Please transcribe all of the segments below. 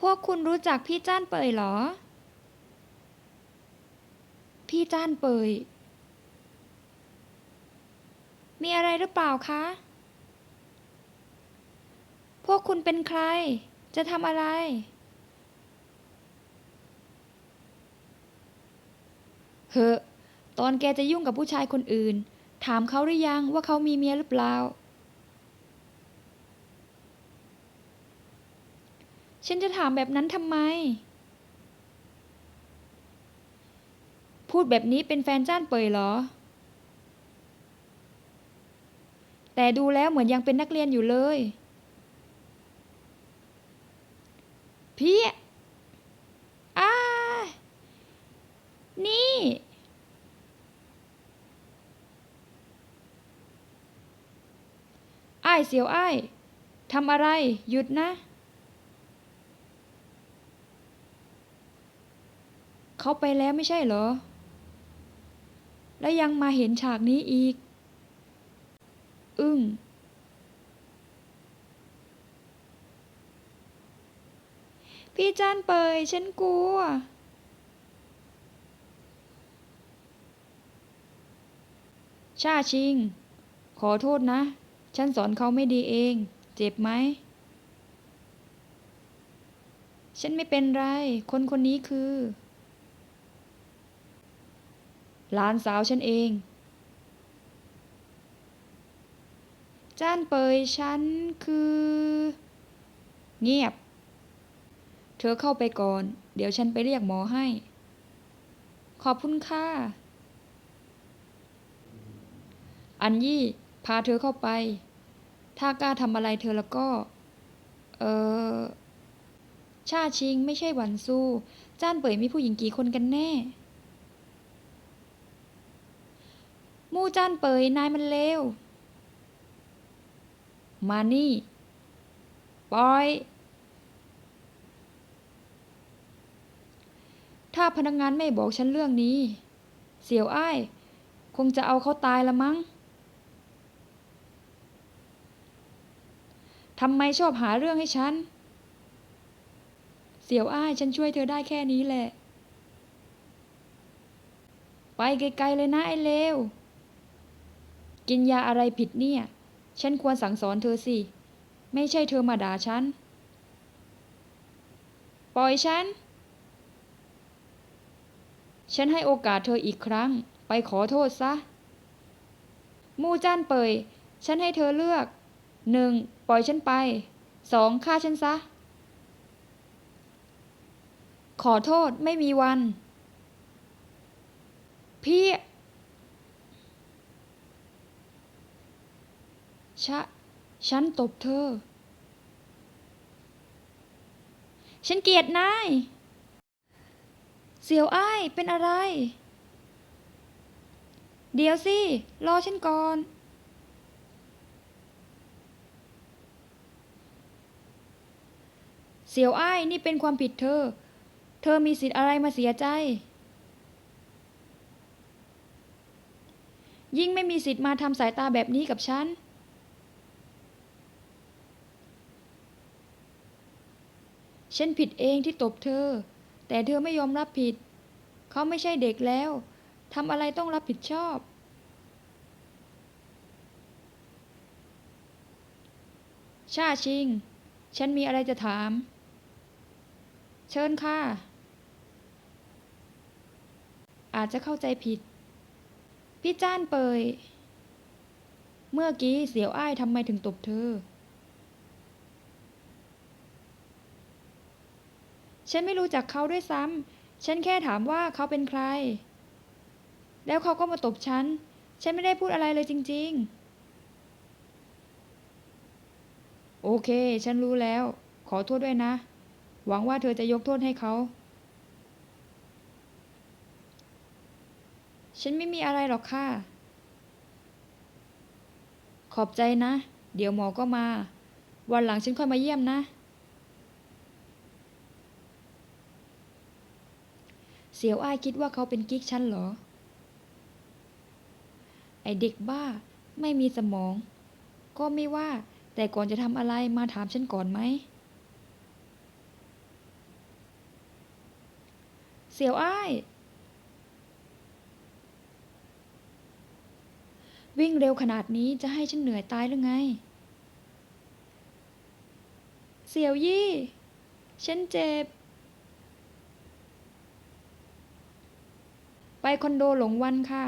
พวกคุณรู้จักพี่จ้านเปยเหรอ พี่จ้านเปย มีอะไรหรือเปล่าคะ พวกคุณเป็นใคร จะทำอะไรเหอตอนแกจะยุ่งกับผู้ชายคนอื่น ถามเขาหรือยังว่าเขามีเมียหรือเปล่า ฉันจะถามแบบนั้นทำไม พูดแบบนี้เป็นแฟนจ้านเปยเหรอ แต่ดูแล้วเหมือนยังเป็นนักเรียนอยู่เลย พี่อานี่ อ้ายเสียวอ้ายทำอะไร หยุดนะ เขาไปแล้วไม่ใช่เหรอ แล้วยังมาเห็นฉากนี้อีก อึ้งพี่จ้านเปยฉันกลัว ชาชิง ขอโทษนะ ฉันสอนเขาไม่ดีเอง เจ็บไหม ฉันไม่เป็นไร คนคนนี้คือ หลานสาวฉันเอง จ้านเปยฉันคือ เงียบ เธอเข้าไปก่อน เดี๋ยวฉันไปเรียกหมอให้ ขอบคุณค่ะ อันยี่พาเธอเข้าไป ถ้ากล้าทำอะไรเธอแล้วก็ เออชาชิงไม่ใช่หวันซูจ้านเปยมีผู้หญิงกี่คนกันแน่ มู่จ้านเปยนายมันเลว มานี่ปล่อยถ้าพนักงานไม่บอกฉันเรื่องนี้ เสี่ยวอ้าย คงจะเอาเขาตายละมั้งทำไมชอบหาเรื่องให้ฉัน เสี่ยวอ้ายฉันช่วยเธอได้แค่นี้แหละ ไปไกลๆเลยนะไอ้เลว กินยาอะไรผิดเนี่ย ฉันควรสั่งสอนเธอสิ ไม่ใช่เธอมาด่าฉัน ปล่อยฉัน ฉันให้โอกาสเธออีกครั้ง ไปขอโทษซะ มู่จ้านเปย ฉันให้เธอเลือกหนึ่งปล่อยฉันไปสองฆ่าฉันซะ ขอโทษไม่มีวัน พี่ ชะ ฉันตบเธอ ฉันเกลียดนาย เสียวอ้ายเป็นอะไร เดี๋ยวสิ รอฉันก่อน เสียวอ้ายนี่เป็นความผิดเธอ เธอมีสิทธิ์อะไรมาเสียใจ ยิ่งไม่มีสิทธิ์มาทำสายตาแบบนี้กับฉัน ฉันผิดเองที่ตบเธอ แต่เธอไม่ยอมรับผิด เขาไม่ใช่เด็กแล้วทำอะไรต้องรับผิดชอบ ชาชิง ฉันมีอะไรจะถาม เชิญค่ะ อาจจะเข้าใจผิด พี่จ้านเปย เมื่อกี้เสียวอ้ายทำไมถึงตบเธอ ฉันไม่รู้จักเขาด้วยซ้ำ ฉันแค่ถามว่าเขาเป็นใคร แล้วเขาก็มาตบฉัน ฉันไม่ได้พูดอะไรเลยจริง ๆ โอเค ฉันรู้แล้ว ขอโทษด้วยนะ หวังว่าเธอจะยกโทษให้เขา ฉันไม่มีอะไรหรอกค่ะ ขอบใจนะ เดี๋ยวหมอก็มา วันหลังฉันค่อยมาเยี่ยมนะ เสียวอ้ายคิดว่าเขาเป็นกิ๊กฉันเหรอ ไอเด็กบ้า ไม่มีสมอง ก็ไม่ว่า แต่ก่อนจะทำอะไรมาถามฉันก่อนไหม เสี่ยวอ้าย วิ่งเร็วขนาดนี้จะให้ฉันเหนื่อยตายหรือไง เสี่ยวยี่ ฉันเจ็บ ไป คอนโดหลงวันค่ะ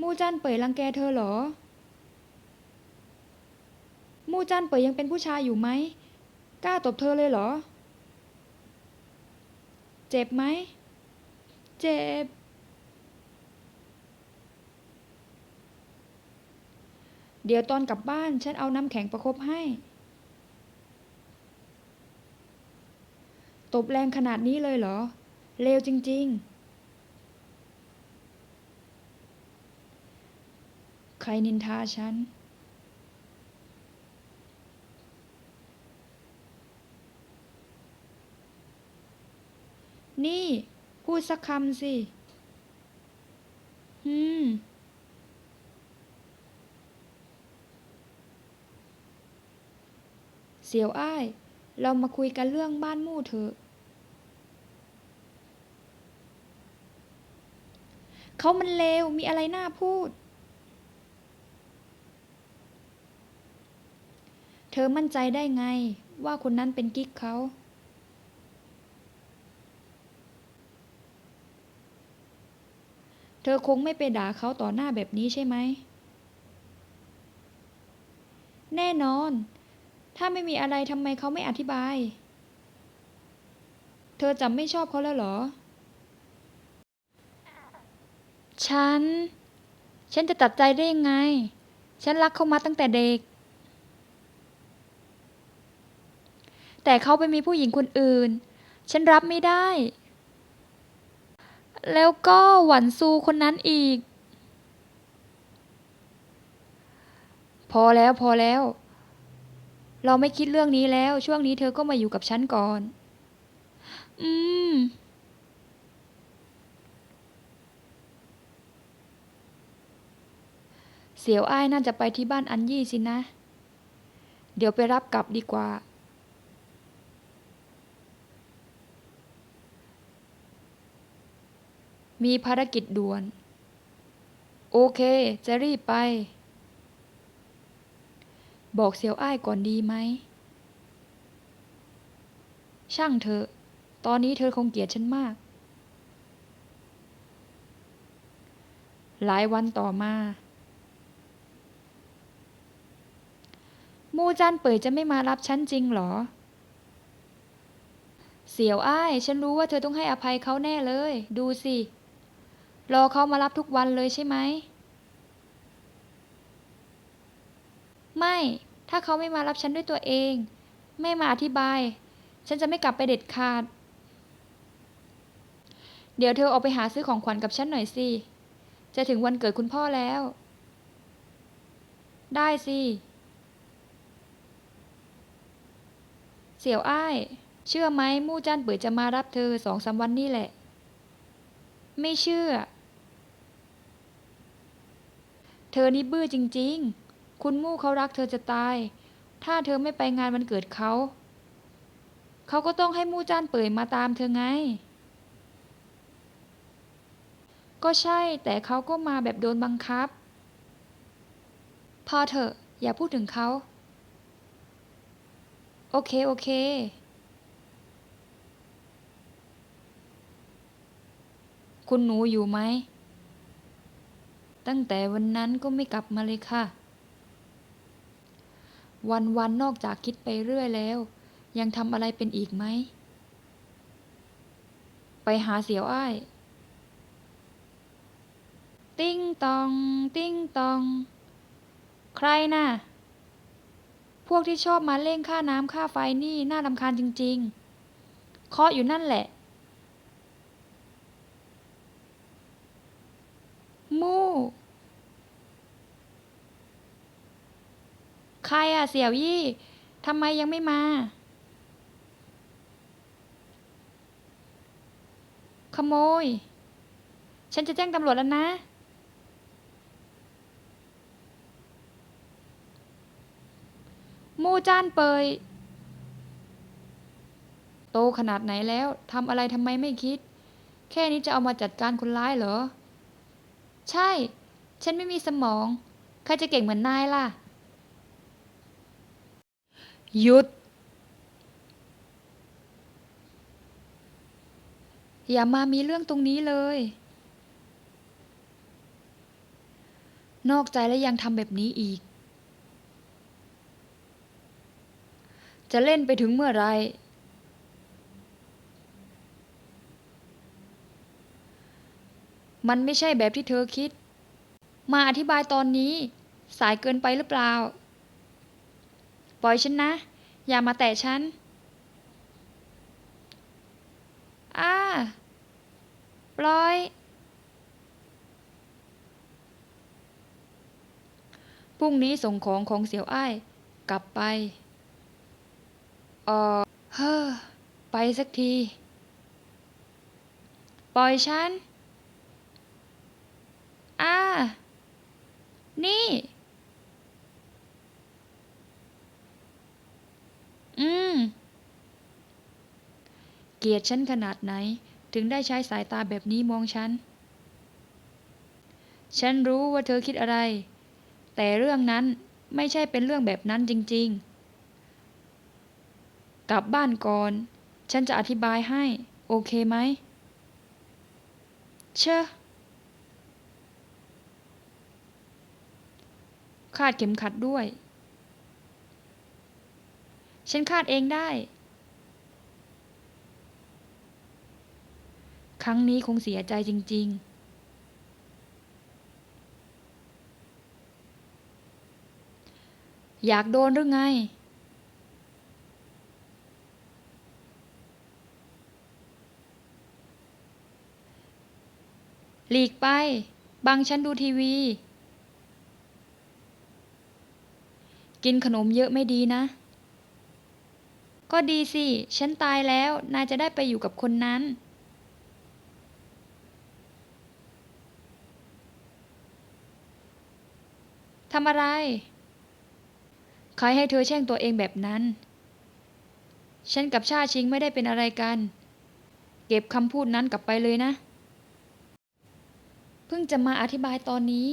มู่จันเป่ยรังแกเธอเหรอ มู่จันเป่ยยังเป็นผู้ชายอยู่ไหม กล้าตบเธอเลยเหรอ เจ็บไหม เจ็บ เดี๋ยวตอนกลับบ้านฉันเอาน้ำแข็งประคบให้ ตบแรงขนาดนี้เลยเหรอ เลวจริง ๆ ใครนินทาฉัน นี่ พูดสักคำสิอืมเสี่ยวอ้าย เรามาคุยกันเรื่องบ้านมู่เถอะ เขามันเลวมีอะไรน่าพูด เธอมั่นใจได้ไงว่าคนนั้นเป็นกิ๊กเขา เธอคงไม่ไปด่าเขาต่อหน้าแบบนี้ใช่ไหม แน่นอน ถ้าไม่มีอะไรทำไมเขาไม่อธิบาย เธอจะไม่ชอบเขาแล้วเหรอ ฉัน ฉันจะตัดใจได้ยังไง ฉันรักเขามาตั้งแต่เด็ก แต่เขาไปมีผู้หญิงคนอื่น ฉันรับไม่ได้ แล้วก็หวันซูคนนั้นอีก พอแล้วพอแล้ว เราไม่คิดเรื่องนี้แล้ว ช่วงนี้เธอก็มาอยู่กับฉันก่อน อืม เสี่ยวอ้ายน่าจะไปที่บ้านอันยี่สินะ เดี๋ยวไปรับกลับดีกว่า มีภารกิจด่วน โอเค จะรีบไป บอกเสี่ยวอ้ายก่อนดีไหม ช่างเถอะ ตอนนี้เธอคงเกลียดฉันมาก หลายวันต่อมา มู่จันเป่ยจะไม่มารับฉันจริงเหรอ เสี่ยวอ้าย ฉันรู้ว่าเธอต้องให้อภัยเขาแน่เลย ดูสิ รอเขามารับทุกวันเลยใช่ไหม ไม่ ถ้าเขาไม่มารับฉันด้วยตัวเอง ไม่มาอธิบาย ฉันจะไม่กลับไปเด็ดขาด เดี๋ยวเธอออกไปหาซื้อของขวัญกับฉันหน่อยสิ จะถึงวันเกิดคุณพ่อแล้ว ได้สิ สี่ยวอ้าย เชื่อไหมมู่จันเปิดจะมารับเธอสองสามวันนี่แหละ ไม่เชื่อ เธอนี่บื้อจริง ๆ คุณมู่เขารักเธอจะตาย ถ้าเธอไม่ไปงานวันเกิดเขา เขาก็ต้องให้มู่จ้านเปิดมาตามเธอไง ก็ใช่แต่เขาก็มาแบบโดนบังคับ พอเถอะอย่าพูดถึงเขา อเค โอเคคุณหนูอยู่ไหม ตั้งแต่วันนั้นก็ไม่กลับมาเลยค่ะ วันวันนอกจากคิดไปเรื่อยแล้ว ยังทำอะไรเป็นอีกไหม ไปหาเสียวอ้าย ติ้งตอง ติ้งตอง ใครน่ะ พวกที่ชอบมาเร่งค่าน้ำค่าไฟนี่น่ารำคาญจริง ๆ เคาะอยู่นั่นแหละ มู่ ใครอะเสี่ยวยี่ ทำไมยังไม่มา ขโมย ฉันจะแจ้งตำรวจแล้วนะ มู่จ้านเปย โตขนาดไหนแล้วทำอะไรทำไมไม่คิด แค่นี้จะเอามาจัดการคนร้ายเหรอ ใช่ ฉันไม่มีสมอง ใครจะเก่งเหมือนนายล่ะ หยุด อย่ามามีเรื่องตรงนี้เลย นอกใจแล้วยังทำแบบนี้อีก จะเล่นไปถึงเมื่อไร มันไม่ใช่แบบที่เธอคิด มาอธิบายตอนนี้ สายเกินไปหรือเปล่า ปล่อยฉันนะ อย่ามาแตะฉันอ้าปล่อยพรุ่งนี้ส่งของของเสี่ยวอ้าย กลับไป เออเฮ้อไปสักที ปล่อยฉันอ้านี่ อืม เกลียดฉันขนาดไหน ถึงได้ใช้สายตาแบบนี้มองฉัน ฉันรู้ว่าเธอคิดอะไร แต่เรื่องนั้นไม่ใช่เป็นเรื่องแบบนั้นจริง ๆ กลับบ้านก่อน ฉันจะอธิบายให้ โอเคไหม เชอะคาดเข็มขัดด้วย ฉันคาดเองได้ ครั้งนี้คงเสียใจจริง ๆ อยากโดนหรือไง หลีกไป บังฉันดูทีวี กินขนมเยอะไม่ดีนะ ก็ดีสิ ฉันตายแล้ว นายจะได้ไปอยู่กับคนนั้น ทำอะไร ใครให้เธอแช่งตัวเองแบบนั้น ฉันกับชาชิงไม่ได้เป็นอะไรกัน เก็บคำพูดนั้นกลับไปเลยนะ เพิ่งจะมาอธิบายตอนนี้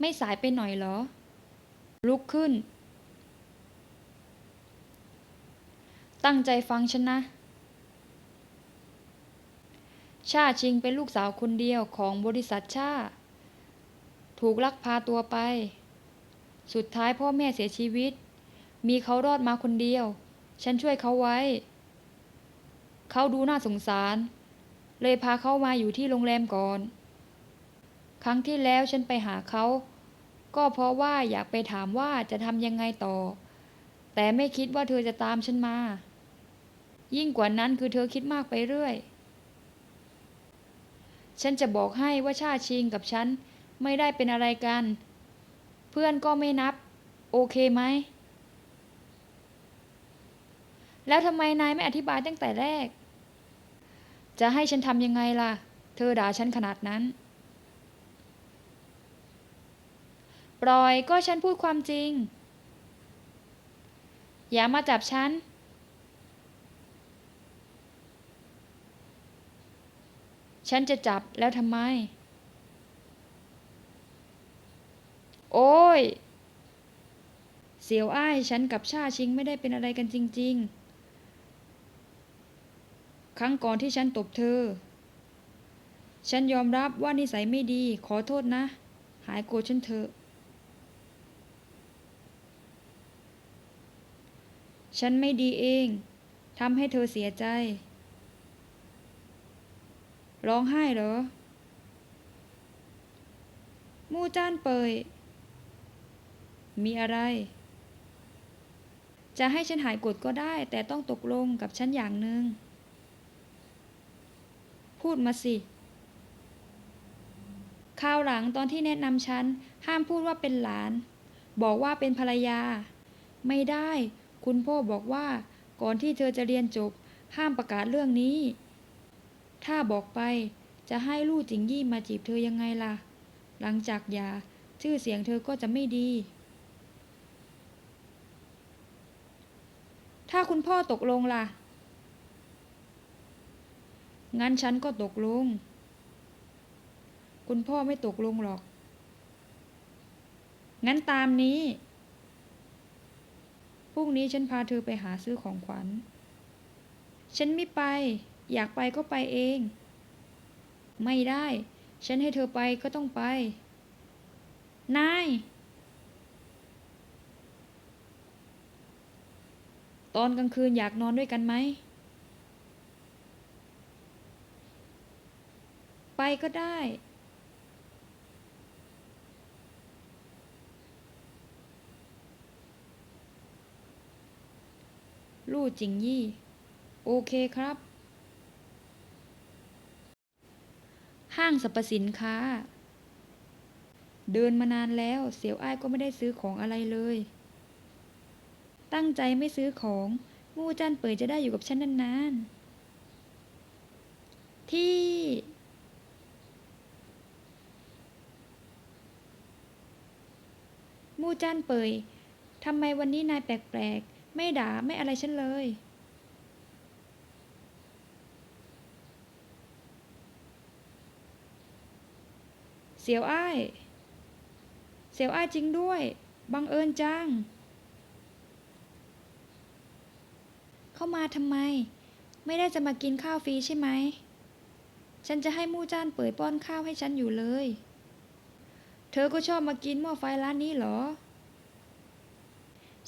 ไม่สายไปหน่อยเหรอ ลุกขึ้น ตั้งใจฟังฉันนะ ชาชิงเป็นลูกสาวคนเดียวของบริษัทชา ถูกลักพาตัวไป สุดท้ายพ่อแม่เสียชีวิต มีเขารอดมาคนเดียว ฉันช่วยเขาไว้ เขาดูน่าสงสาร เลยพาเขามาอยู่ที่โรงแรมก่อน ครั้งที่แล้วฉันไปหาเขา ก็เพราะว่าอยากไปถามว่าจะทำยังไงต่อ แต่ไม่คิดว่าเธอจะตามฉันมา ยิ่งกว่านั้นคือเธอคิดมากไปเรื่อย ฉันจะบอกให้ว่าชาชิงกับฉันไม่ได้เป็นอะไรกัน เพื่อนก็ไม่นับ โอเคไหม แล้วทำไมนายไม่อธิบายตั้งแต่แรก จะให้ฉันทำยังไงล่ะ เธอด่าฉันขนาดนั้น ปล่อยก็ฉันพูดความจริง อย่ามาจับฉัน ฉันจะจับแล้วทำไม โอ้ย เสียวอ้ายฉันกับชาชิงไม่ได้เป็นอะไรกันจริง ๆ ครั้งก่อนที่ฉันตบเธอ ฉันยอมรับว่านิสัยไม่ดีขอโทษนะ หายโกรธฉันเถอะ ฉันไม่ดีเองทำให้เธอเสียใจ ร้องไห้เหรอ มู่จ้านเปย มีอะไร จะให้ฉันหายโกรธก็ได้ แต่ต้องตกลงกับฉันอย่างหนึ่ง พูดมาสิคราวหลังตอนที่แนะนำฉัน ห้ามพูดว่าเป็นหลาน บอกว่าเป็นภรรยา ไม่ได้ คุณพ่อบอกว่า ก่อนที่เธอจะเรียนจบ ห้ามประกาศเรื่องนี้ ถ้าบอกไปจะให้ลู่จิงยี่มาจีบเธอยังไงล่ะ หลังจากหย่าชื่อเสียงเธอก็จะไม่ดี ถ้าคุณพ่อตกลงล่ะ งั้นฉันก็ตกลง คุณพ่อไม่ตกลงหรอก งั้นตามนี้ รุ่งนี้ฉันพาเธอไปหาซื้อของขวัญ ฉันไม่ไป อยากไปก็ไปเอง ไม่ได้ ฉันให้เธอไปก็ต้องไป นาย ตอนกลางคืนอยากนอนด้วยกันไหม ไปก็ได้ ลู่จิงยี่ โอเคครับ ห้างสรรพสินค้า เดินมานานแล้ว เสียวอ้ายก็ไม่ได้ซื้อของอะไรเลย ตั้งใจไม่ซื้อของมูจันเปิดจะได้อยู่กับฉันนานๆ ที่มู่จันเปย ทำไมวันนี้นายแปลก ไม่ด่าไม่อะไรฉันเลย เสียวอ้าย เสียวอ้ายจริงด้วย บังเอิญจัง เข้ามาทำไม ไม่ได้จะมากินข้าวฟรีใช่ไหม ฉันจะให้มู่จ้านเปิดป้อนข้าวให้ฉันอยู่เลย เธอก็ชอบมากินหม้อไฟร้านนี้เหรอ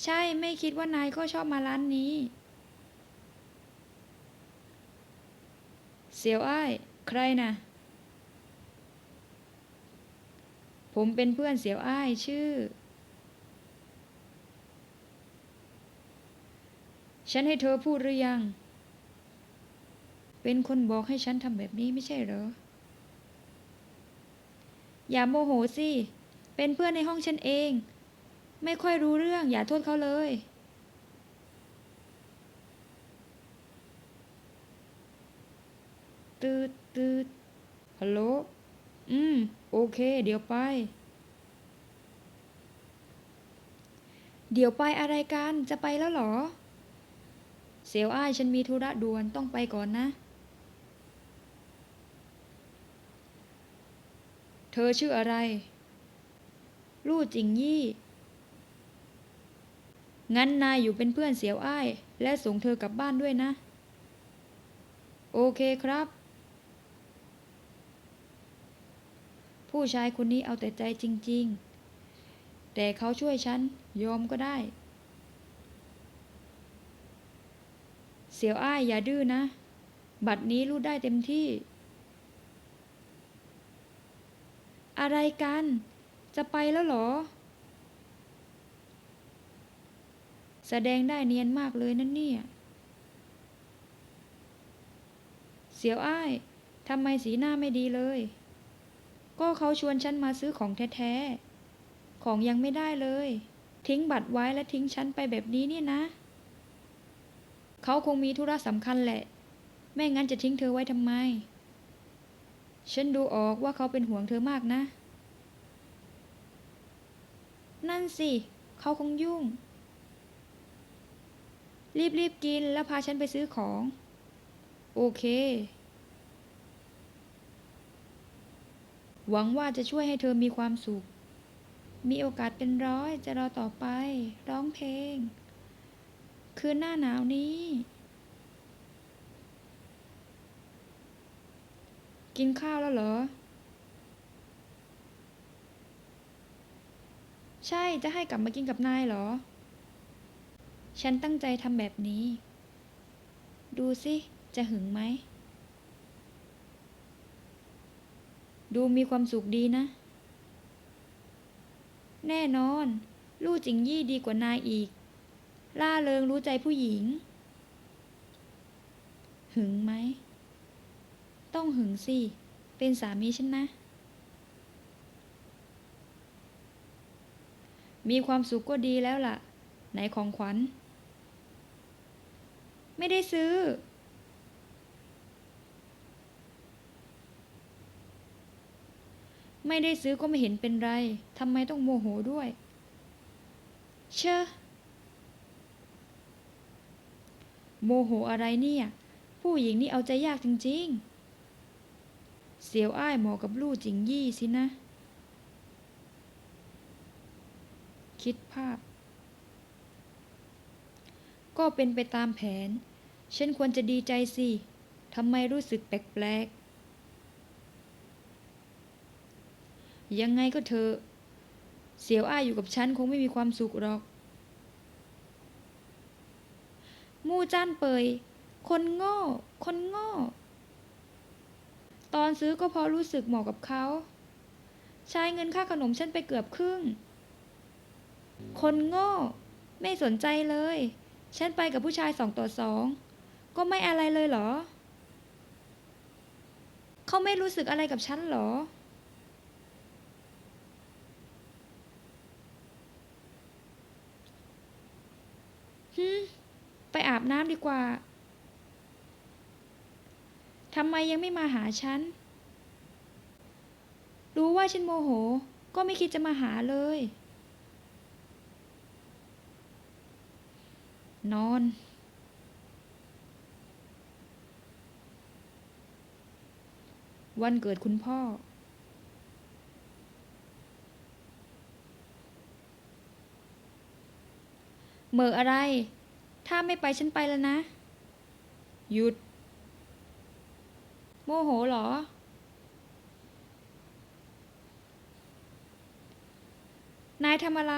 ใช่ไม่คิดว่านายก็ชอบมาร้านนี้ เสียวอ้าย ใครนะผมเป็นเพื่อนเสียวอ้ายชื่อ ฉันให้เธอพูดหรือยัง เป็นคนบอกให้ฉันทำแบบนี้ไม่ใช่เหรอ อย่าโมโหสิ เป็นเพื่อนในห้องฉันเอง ไม่ค่อยรู้เรื่อง อย่าโทษเขาเลย ตืดตืดฮัลโหล อืม โอเค เดี๋ยวไป เดี๋ยวไปอะไรกัน จะไปแล้วหรอ เสียวอ้ายฉันมีธุระด่วนต้องไปก่อนนะ เธอชื่ออะไร ลู่จิงยี่ งั้นนายอยู่เป็นเพื่อนเสียวอ้าย และส่งเธอกลับบ้านด้วยนะ โอเคครับ ผู้ชายคนนี้เอาแต่ใจจริง ๆ แต่เขาช่วยฉัน ยอมก็ได้ เสียวอ้ายอย่าดื้อนะ บัดนี้รู้ได้เต็มที่ อะไรกัน จะไปแล้วหรอ แสดงได้เนียนมากเลยนั่นเนี่ย เสียวอ้ายทำไมสีหน้าไม่ดีเลย ก็เขาชวนฉันมาซื้อของแท้ๆ ของยังไม่ได้เลย ทิ้งบัตรไว้และทิ้งฉันไปแบบนี้เนี่ยนะ เขาคงมีธุระสำคัญแหละ ไม่งั้นจะทิ้งเธอไว้ทำไม ฉันดูออกว่าเขาเป็นห่วงเธอมากนะ นั่นสิ เขาคงยุ่ง รีบๆกินแล้วพาฉันไปซื้อของ โอเค หวังว่าจะช่วยให้เธอมีความสุข มีโอกาสเป็นร้อยจะรอต่อไป ร้องเพลง คืนหน้าหนาวนี้ กินข้าวแล้วเหรอ ใช่จะให้กลับมากินกับนายเหรอ ฉันตั้งใจทำแบบนี้ ดูสิ จะหึงไหม ดูมีความสุขดีนะ แน่นอน ลู่จิงยี่ดีกว่านายอีก ล่าเริงรู้ใจผู้หญิง หึงไหม ต้องหึงสิ เป็นสามีฉันนะ มีความสุขก็ดีแล้วล่ะ ไหนของขวัญ ไม่ได้ซื้อ ไม่ได้ซื้อก็ไม่เห็นเป็นไร ทำไมต้องโมโหด้วย เชอะโมโหอะไรเนี่ย ผู้หญิงนี่เอาใจยากจริง ๆ เสียวอ้ายเหมาะกับลู่จิงยี่สินะ คิดภาพ ก็เป็นไปตามแผน ฉันควรจะดีใจสิทำไมรู้สึกแปลกๆ ยังไงก็เถอะ เสียวอ้ายอยู่กับฉันคงไม่มีความสุขหรอก มู่จ้านเปย คนโง่ คนโง่ ตอนซื้อก็เพอรู้สึกเหมาะกับเขา ใช้เงินค่าขนมฉันไปเกือบครึ่ง คนโง่ ไม่สนใจเลย ฉันไปกับผู้ชายสองต่อสอง ก็ไม่อะไรเลยเหรอ เขาไม่รู้สึกอะไรกับฉันเหรอ ฮึไปอาบน้ำดีกว่า ทำไมยังไม่มาหาฉัน รู้ว่าฉันโมโห ก็ไม่คิดจะมาหาเลย นอน วันเกิดคุณพ่อเหม่ออะไร ถ้าไม่ไปฉันไปแล้วนะ หยุด โมโหเหรอ นายทำอะไร